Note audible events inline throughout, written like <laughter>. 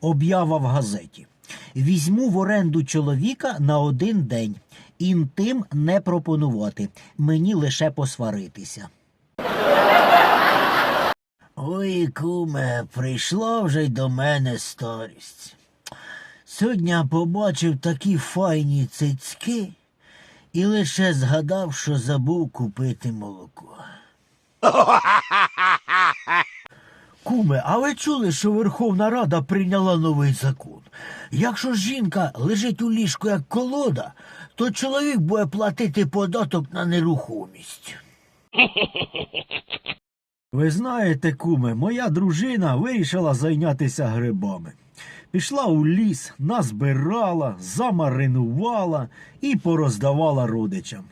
Об'ява в газеті. Візьму в оренду чоловіка на один день. Інтим не пропонувати. Мені лише посваритися. Ой, куме, прийшла вже й до мене старість. Сьогодні побачив такі файні цицьки і лише згадав, що забув купити молоко. <laughs> Куме, а ви чули, що Верховна Рада прийняла новий закон? Якщо жінка лежить у ліжку як колода, то чоловік буде платити податок на нерухомість. Ви знаєте, куме, моя дружина вирішила зайнятися грибами. Пішла у ліс, назбирала, замаринувала і пороздавала родичам.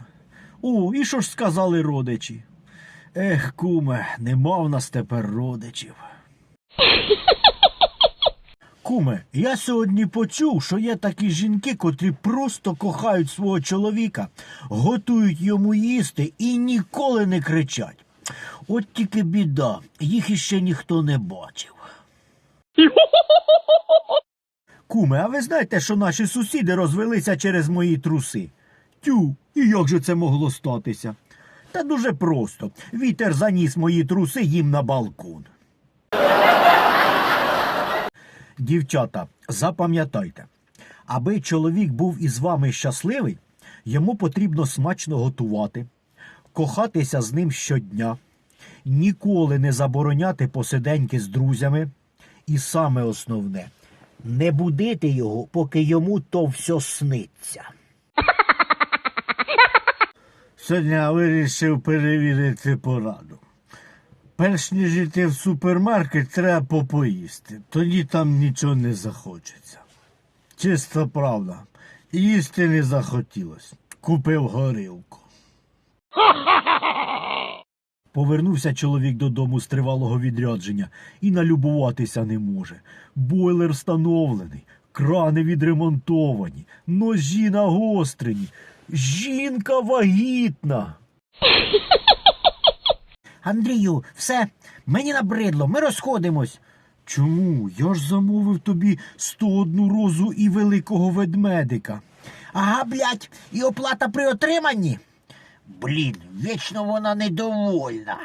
О, і що ж сказали родичі? Ех, куме, нема в нас тепер родичів. <laughs> Куме, я сьогодні почув, що є такі жінки, котрі просто кохають свого чоловіка, готують йому їсти і ніколи не кричать. От тільки біда, їх іще ніхто не бачив. <laughs> Куме, а ви знаєте, що наші сусіди розвелися через мої труси? Тю, і як же це могло статися? Та дуже просто. Вітер заніс мої труси їм на балкон. Дівчата, запам'ятайте, аби чоловік був із вами щасливий, йому потрібно смачно готувати, кохатися з ним щодня, ніколи не забороняти посиденьки з друзями. І саме основне не будити його, поки йому то все сниться. Сьогодні я вирішив перевірити пораду. Перш ніж йти в супермаркет, треба попоїсти. Тоді там нічого не захочеться. Чиста правда. Їсти не захотілося. Купив горілку. <laughs> Повернувся чоловік додому з тривалого відрядження і налюбуватися не може. Бойлер встановлений, крани відремонтовані, ножі нагострені. Жінка вагітна. <laughs> Андрію, все, мені набридло, ми розходимось. Чому? Я ж замовив тобі 101 розу і великого ведмедика. Ага, блядь, і оплата при отриманні. Блін, вічно вона недовольна.